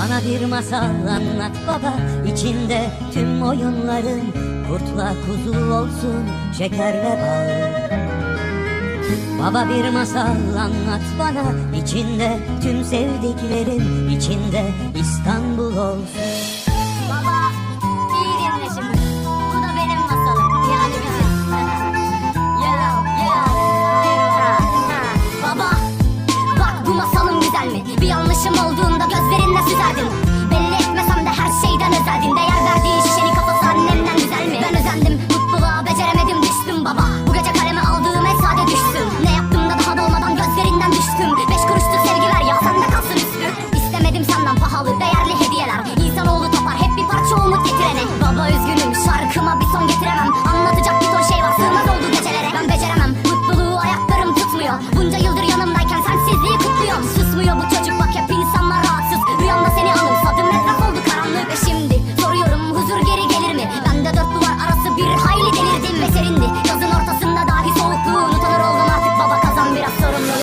Bana bir masal anlat baba içinde tüm oyunların Kurtla kuzu olsun şekerle bal. Baba bir masal anlat bana içinde tüm sevdiklerin içinde İstanbul olsun gözlerinle süzerdin. Belli etmesem de her şeyden özeldin. Değer verdiğin şişenin kafası annemden güzel mi? Ben özendim, mutluluğa beceremedim düştüm baba. Bu gece kaleme aldığım en düşsün. Ne yaptım da daha dolmadan gözlerinden düştüm. Beş kuruşluk sevgi ver ya sende kalsın üstü. İstemedim senden pahalı, değerli